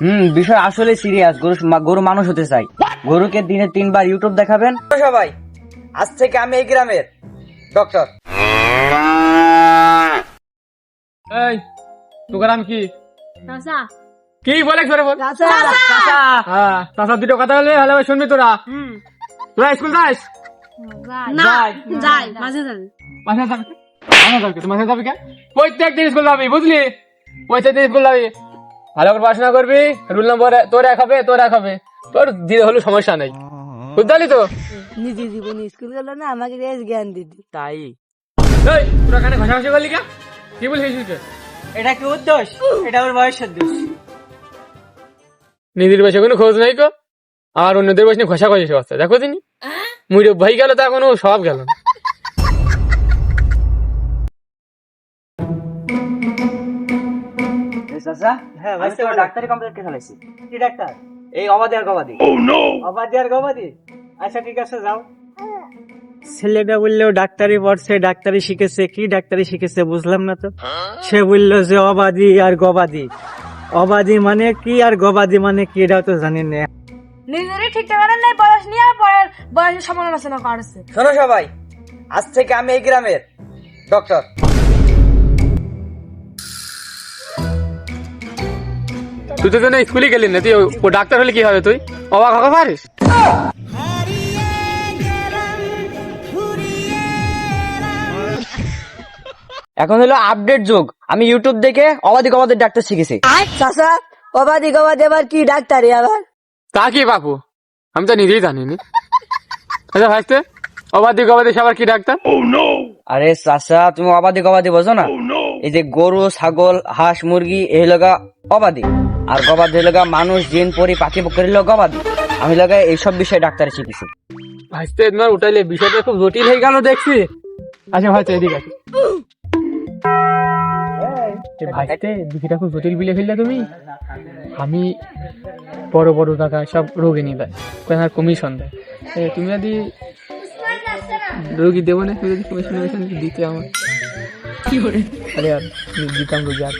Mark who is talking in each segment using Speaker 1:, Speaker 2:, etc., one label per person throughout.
Speaker 1: হুম বিষয় আসলে সিরিয়াস গরু গরু মানুষ হতে চাই। গরুকে দিনে তিনবার ইউটিউব দেখাবেন। সবাই আজ থেকে আমি এই গ্রামের ডক্টর
Speaker 2: এই তোকার নাম কি?
Speaker 3: চাচা।
Speaker 2: কি বলে বল?
Speaker 3: চাচা।
Speaker 2: হ্যাঁ দুটো কথা বললে ভালো শুনবি তোরা।
Speaker 3: হুম।
Speaker 2: তোরা স্কুল যাস?
Speaker 3: না যাই। মাঝে যাবি।
Speaker 2: মাসে যাবি? তুই যাবি কে? প্রত্যেক দিন স্কুল যাবি বুঝলি? প্রত্যেক দিন স্কুল যাবি। ভালো করে পড়াশোনা করবি? রুল নম্বর তোর এক হবে তোর এক হবে। তোর দিতে হলে সমস্যা নেই। বুঝলি তো?
Speaker 3: নিজে জীবনে স্কুল গেল না আমাকে রেস জ্ঞান দিদি
Speaker 1: তাই?
Speaker 2: এই তোরা কানে ঘষাঘষি করলি কে? কি বলছিস তুই?
Speaker 1: এটা কি উদ্দেশ এটা ওর বয়সের দোষ।
Speaker 2: নিজের বয়সে কোনো খোঁজ নাই কো আর অন্যদের বয়স নিয়ে ঘষা ঘষি অবস্থা দেখো তিনি। মুড়ে ভাই গেল তা কোনো সব গেল।
Speaker 1: চাচা হ্যাঁ ডাক্তারি কমপ্লিট কে
Speaker 4: কি ডাক্তার?
Speaker 1: এই অবাধি আর গবাদি।
Speaker 4: অবাধি আর গবাদি? আচ্ছা ঠিক আছে যাও। ছেলেটা বললেও ডাক্তারি পড়ছে ডাক্তারি শিখেছে। কি ডাক্তারি শিখেছে বুঝলাম না তো। সে বলল যে অবাধি আর গবাদি। অবাধি মানে কি আর গবাদি মানে কি এটাও তো জানি না।
Speaker 3: নিজেরই ঠিক ঠিকানা নেই বয়স নিয়ে আর পরের বয়সের সমালোচনা করছে।
Speaker 1: শোনো সবাই আজ থেকে আমি এই গ্রামের ডক্টর
Speaker 2: তুই তো জন্য স্কুলে গেলি না তুই ও- ডাক্তার হলে কি হবে তুই? অবাক হতে পারিস?
Speaker 1: এখন হলো আপডেট যুগ। আমি ইউটিউব দেখে অবাধি গবাদের ডাক্তার শিখেছি।
Speaker 3: চাচা অবাদি গবাদি আবার কি ডাক্তারি আবার?
Speaker 2: তা কি বাপু? আমি তো নিজেই জানিনি আচ্ছা ভাইতে অবাধি গবাদি সে আবার কি ডাক্তার?
Speaker 1: আরে চাচা তুমি অবাধি গবাদি বোঝো না? এই যে গরু ছাগল হাঁস মুরগি এই লগা অবাধি। আর গবাদি লগা মানুষ জিন পরি পাখি পক্ষের লোক গবাদি। আমি লগা এইসব বিষয়ে ডাক্তার শিখেছি
Speaker 2: ভাইতে তোমার উঠাইলে বিষয়টা খুব জটিল হয়ে গেল দেখছি। আচ্ছা ভাইতে এদিকে আছে ভাইতে বিষয়টা খুব জটিল বিলে ফেললে তুমি। আমি বড় বড় টাকা সব রোগে নিয়ে দেয় কোথায় কমিশন দেয়? তুমি যদি রোগী দেবো না, তুমি যদি কমিশন দিতে আমার। কি করে আরে আর দিতাম রোগী আর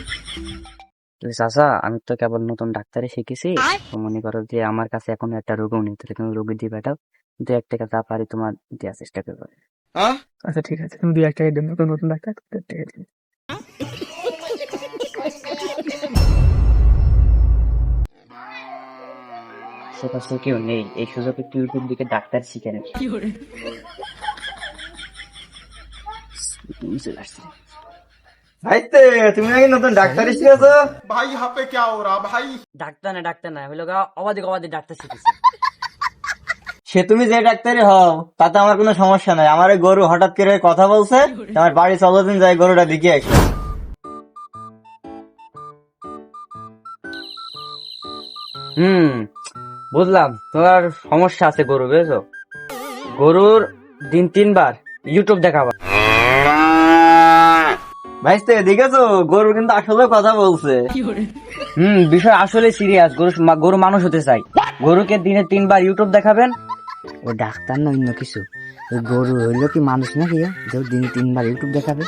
Speaker 1: চাচা আমি তো কেবল নতুন ডাক্তারে শিখেছি। তো মনে করো যে আমার কাছে এখন একটা রোগও নেই। তাহলে তুমি রোগী দিয়ে বেটাও দু এক টাকা যা পারি তোমার দেওয়ার চেষ্টা করব।
Speaker 2: আচ্ছা ঠিক আছে। তুমি দুই এক টাকা দেবে নতুন নতুন ডাক্তার দু টাকা
Speaker 1: আশেপাশে কেউ নেই। এই সুযোগ একটু ইউটিউব দিকে ডাক্তার শিখে নেবে।
Speaker 4: ভাইতে তুমি নাকি নতুন ডাক্তার শিখেছো?
Speaker 5: ভাই হাপে ওরা ভাই?
Speaker 1: ডাক্তার না ডাক্তার না আমি অবাধে অবাধে ডাক্তার শিখেছি।
Speaker 4: সে তুমি যে ডাক্তারই হও তাতে আমার কোনো সমস্যা নাই। আমার গরু হঠাৎ করে কথা বলছে আমার বাড়ি চলো দিন যাই গরুটা দেখে আসি।
Speaker 1: হুম বুঝলাম। তোমার সমস্যা আছে গরু বুঝেছ? গরুর দিন তিনবার ইউটিউব দেখাবা
Speaker 4: ভাইস্তে দেখেছ গরু কিন্তু আসলে কথা বলছে
Speaker 1: হুম বিষয় আসলে সিরিয়াস গরু গরু মানুষ হতে চাই গরুকে দিনে তিনবার ইউটিউব দেখাবেন ও ডাক্তার না অন্য কিছু ওই গরু হইল কি মানুষ নাকি যে দিনে তিনবার ইউটিউব দেখাবে